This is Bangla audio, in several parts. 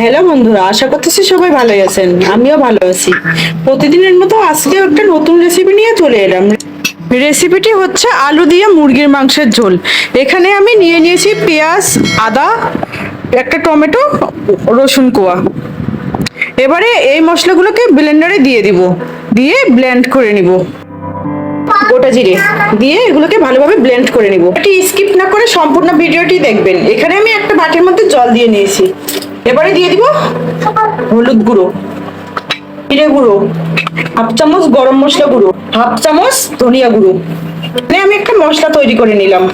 হ্যালো বন্ধুরা, আশা করতেছি সবাই ভালোই আছেন। আমিও ভালো আছি। প্রতিদিনের মতো আজকে একটা নতুন রেসিপি নিয়ে চলে এলাম। রেসিপিটি হচ্ছে আলু দিয়ে মুরগির মাংসের ঝোল। এখানে আমি নিয়ে নিয়েছি পেঁয়াজ, আদা, একটা টমেটো, রসুন কোয়া। এবারে এই মশলাগুলোকে ব্লেন্ডারে দিয়ে দিব। দিয়ে ব্লেন্ড করে নিব। গোটা জিরে। দিয়ে এগুলোকে ভালোভাবে ব্লেন্ড করে নিব। এটি স্কিপ না করে সম্পূর্ণ ভিডিওটি দেখবেন। এখানে আমি একটা বাটির মধ্যে জল দিয়ে নিয়েছি। এবারে দিয়ে দিব হলুদ গুঁড়ো, জিরে গুঁড়ো, হাফ চামচ গরম মশলা গুঁড়ো, হাফ চামচ ধনিয়া গুঁড়ো। মানে আমি একটা মশলা তৈরি করে নিলাম।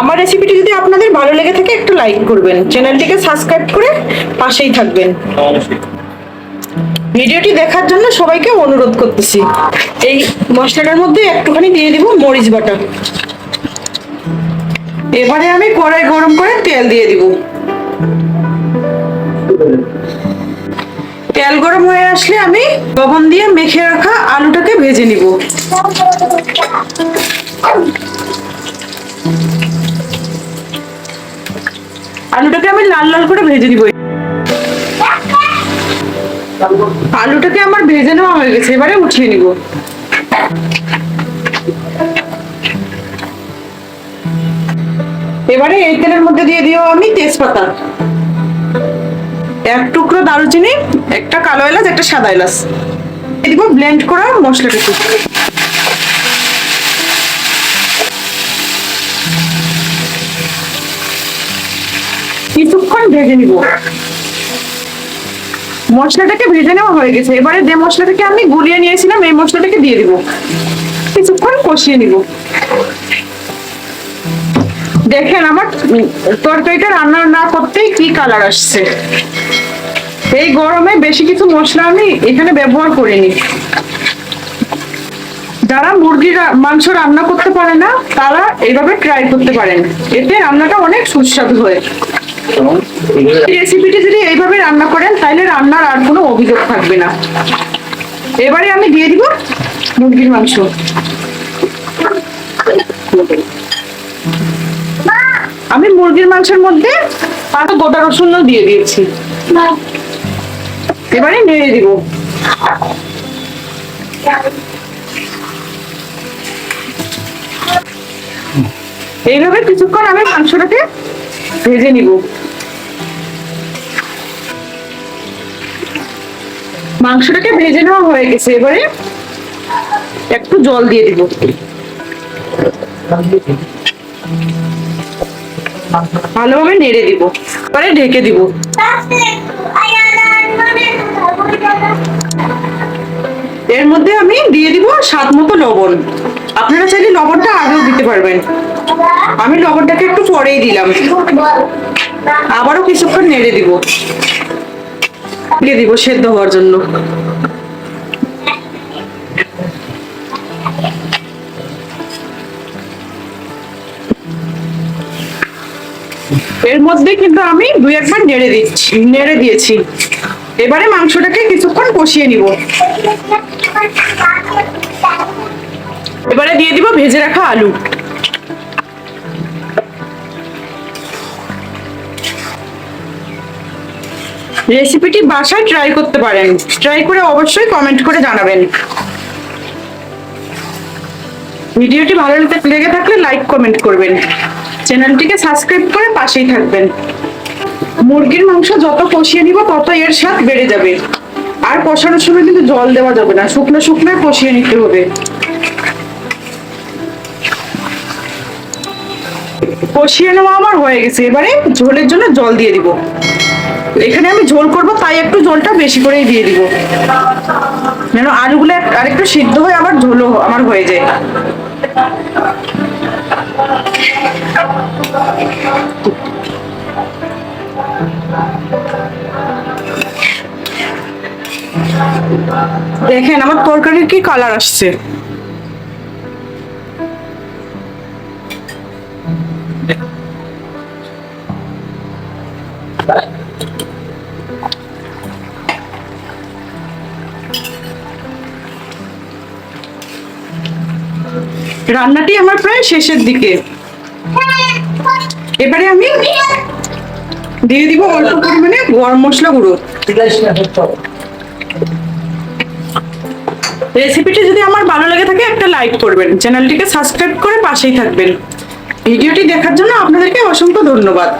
আমার রেসিপিটি যদি আপনাদের ভালো লেগে থাকে, একটু লাইক করবেন। চ্যানেলটিকে সাবস্ক্রাইব করে পাশেই থাকবেন। ভিডিওটি দেখার জন্য সবাইকে অনুরোধ করতেছি। এই মশলাটার মধ্যে একটুখানি দিয়ে দিব মরিচ বাটা। এবারে আমি কড়াই গরম করে তেল দিয়ে দিব। তেল গরম হয়ে আসলে আমি লবণ দিয়ে মেখে রাখা আলুটাকে ভেজে নিব। আলুটাকে আমি লাল লাল করে ভেজে নিব। আলুটাকে আমার ভেজে নেওয়া হয়ে গেছে, এবারে উঠিয়ে নিব। এবারে এই তেলের মধ্যে দিয়ে দিও আমি তেজপাতা। এক টুকরো দারুচিনি, একটা কালো এলাচ, একটা সাদা এলাচ। দিব ব্লেন্ড করা মশলাটাকে কিছুক্ষণ ভেজে নিব। মশলাটাকে ভেজে নেওয়া হয়ে গেছে। এবারে যে মশলাটাকে আমি গুলিয়ে নিয়েছিলাম, এই মশলাটাকে দিয়ে দিব। কিছুক্ষণ কষিয়ে নিব। দেখেন আমার তরকারিটা রান্না না করতেই কি কালার আসছে? এই গরমে বেশি কিছু মশলা আমি এখানে ব্যবহার করিনি। যারা মুরগির মাংস রান্না করতে পারে না, তারা এইভাবে ট্রাই করতে পারেন। এতে রান্নাটা অনেক সুস্বাদু হয়। রেসিপিটি যদি এইভাবে রান্না করেন, তাহলে রান্নার আর কোনো অভিযোগ থাকবে না। এবারে আমি দিয়ে দিব মুরগির মাংস। মুরগির মাংসের মধ্যে পাঁচ গোটা রসুনও দিয়ে দিয়েছি। এবারে নেড়ে দিব। এইভাবে কিছুক্ষণ আমি মাংসটাকে ভেজে নিব। মাংসটাকে ভেজে নেওয়া হয়ে গেছে। এবারে একটু জল দিয়ে দিব। ভালোভাবে নেড়ে দিব, এবারে ঢেকে দিব। এর মধ্যে আমি দিয়ে দিব স্বাদ মতো লবণ। আপনারা চাইলে লবণটা আগেও দিতে পারবেন। আমি লবণটাকে একটু পরেই দিলাম। আবারও কিছুক্ষণ নেড়ে দিব। দিয়ে দিব সেদ্ধ হওয়ার জন্য। এর মধ্যে কিন্তু আমি দুই একবার নেড়ে দিচ্ছি, নেড়ে দিয়েছি। এবারে মাংসটাকে কিছুক্ষণ কষিয়ে নিব। এবারে দিয়ে দিব ভেজে রাখা আলু। রেসিপিটি বাসায় ট্রাই করতে পারেন। ট্রাই করে অবশ্যই কমেন্ট করে জানাবেন। ভিডিওটি ভালো লেগে- থাকলে লাইক, কমেন্ট করবেন। চ্যানেলটিকে সাবস্ক্রাইব করে পাশেই থাকবেন। মুরগির মাংস যত কষিয়ে নিব তত এর স্বাদ বেড়ে যাবে। আর কষানোর সময় কিন্তু জল দেওয়া যাবে না, শুকনো শুকনো কষিয়ে নিতে হবে। কষিয়ে নেওয়া আমার হয়ে গেছে। এবারে ঝোলের জন্য জল দিয়ে দিব। এখানে আমি ঝোল করব, তাই একটু জলটা বেশি করেই দিয়ে দিব। যেন আলুগুলো আরেকটু সিদ্ধ হয়ে আবার ঝোলও আমার হয়ে যায়। দেখেন, আমার তরকারির কি কালার আসছে? রান্নাটি আমার প্রায় শেষের দিকে। এবারে আমি দিয়ে দিব অল্প পরিমাণে গরম মশলা গুঁড়ো। রেসিপিটি যদি আমার ভালো লেগে থাকে, একটা লাইক করবেন। চ্যানেলটিকে সাবস্ক্রাইব করে পাশেই থাকবেন। ভিডিওটি দেখার জন্য আপনাদেরকে অসংখ্য ধন্যবাদ।